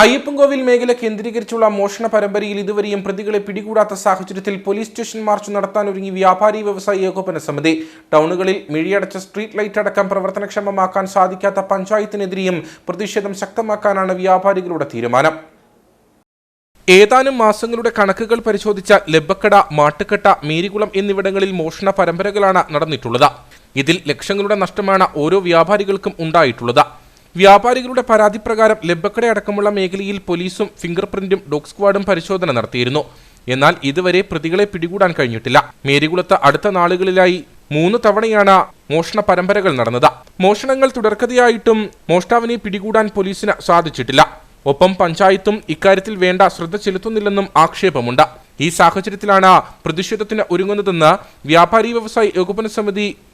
അയ്യപ്പൻകോവിൽ മേഖല കേന്ദ്രീകരിച്ചുള്ള മോഷണ പരമ്പരയിൽ ഇതുവരെയും പ്രതികളെ പിടികൂടാത്ത സാഹചര്യത്തിൽ പോലീസ് സ്റ്റേഷൻ മാർച്ച് നടത്താനൊരുങ്ങി വ്യാപാരി വ്യവസായി ഏകോപന സമിതി. ടൗണുകളിൽ മിഴിയടച്ച സ്ട്രീറ്റ് ലൈറ്റ് അടക്കം പ്രവർത്തനക്ഷമമാക്കാൻ സാധിക്കാത്ത പഞ്ചായത്തിനെതിരെയും പ്രതിഷേധം ശക്തമാക്കാനാണ് വ്യാപാരികളുടെ തീരുമാനം. ഏതാനും മാസങ്ങളുടെ കണക്കുകൾ പരിശോധിച്ച ലെബക്കട മാട്ടുക്കട്ട മേരികുളം എന്നിവിടങ്ങളിൽ മോഷണ പരമ്പരകളാണ് നടന്നിട്ടുള്ളത്. ഇതിൽ ലക്ഷങ്ങളുടെ നഷ്ടമാണ് ഓരോ വ്യാപാരികൾക്കും ഉണ്ടായിട്ടുള്ളത്. വ്യാപാരികളുടെ പരാതി പ്രകാരം ലബക്കട അടക്കമുള്ള മേഖലയിൽ പോലീസും ഫിംഗർ പ്രിന്റും ഡോഗ് സ്ക്വാഡും പരിശോധന നടത്തിയിരുന്നു. എന്നാൽ ഇതുവരെ പ്രതികളെ പിടികൂടാൻ കഴിഞ്ഞിട്ടില്ല. മേരികുളത്ത് അടുത്ത നാളുകളിലായി മൂന്ന് തവണയാണ് മോഷണ പരമ്പരകൾ നടന്നത്. മോഷണങ്ങൾ തുടർക്കഥയായിട്ടും മോഷ്ടാവിനെ പിടികൂടാൻ പോലീസിന് സാധിച്ചിട്ടില്ല. ഒപ്പം പഞ്ചായത്തും ഇക്കാര്യത്തിൽ വേണ്ട ശ്രദ്ധ ചെലുത്തുന്നില്ലെന്നും ആക്ഷേപമുണ്ട്. ഈ സാഹചര്യത്തിലാണ് പ്രതിഷേധത്തിന് ഒരുങ്ങുന്നതെന്ന് വ്യാപാരി വ്യവസായി ഏകോപന സമിതി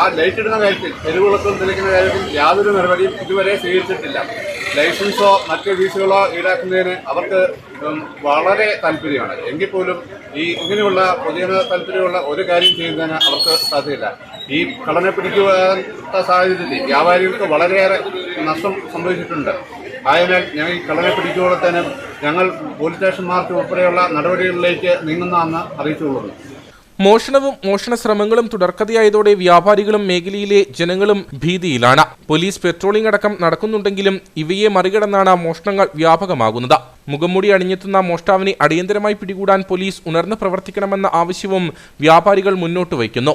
ആ ലൈറ്റ് ഇടുന്ന കാര്യത്തിൽ തെരുവുളക്കം തെളിക്കുന്ന കാര്യത്തിൽ യാതൊരു നടപടിയും ഇതുവരെ സ്വീകരിച്ചിട്ടില്ല. ലൈസൻസോ മറ്റ് ഫീസുകളോ ഈടാക്കുന്നതിന് അവർക്ക് വളരെ താല്പര്യമാണ്. എങ്കിൽ പോലും ഈ ഇങ്ങനെയുള്ള പൊതുജന താല്പര്യമുള്ള ഒരു കാര്യം ചെയ്യുന്നതിന് അവർക്ക് സാധ്യമല്ല ഈ കള്ളനെ പിടിക്കുക സാഹചര്യത്തിൽ വ്യാപാരികൾക്ക് വളരെയേറെ നഷ്ടം സംഭവിച്ചിട്ടുണ്ട്. ആയതിനാൽ ഞങ്ങൾ ഈ കള്ളനെ പിടിക്കുമ്പോഴത്തേനും ഞങ്ങൾ പോലീസ് സ്റ്റേഷൻ മാർച്ച് ഉൾപ്പെടെയുള്ള നടപടികളിലേക്ക് നീങ്ങുന്നതെന്ന് അറിയിച്ചുകൊള്ളുന്നു. മോഷണവും മോഷണ ശ്രമങ്ങളും തുടർക്കഥയായതോടെ വ്യാപാരികളും മേഖലയിലെ ജനങ്ങളും ഭീതിയിലാണ്. പോലീസ് പെട്രോളിംഗ് അടക്കം നടക്കുന്നുണ്ടെങ്കിലും ഇവയെ മറികടന്നാണ് മോഷണങ്ങൾ വ്യാപകമാകുന്നത്. മുഖംമൂടി അണിഞ്ഞെത്തുന്ന മോഷ്ടാവിനെ അടിയന്തരമായി പിടികൂടാൻ പോലീസ് ഉണർന്ന് പ്രവർത്തിക്കണമെന്ന ആവശ്യവും വ്യാപാരികൾ മുന്നോട്ട് വയ്ക്കുന്നു.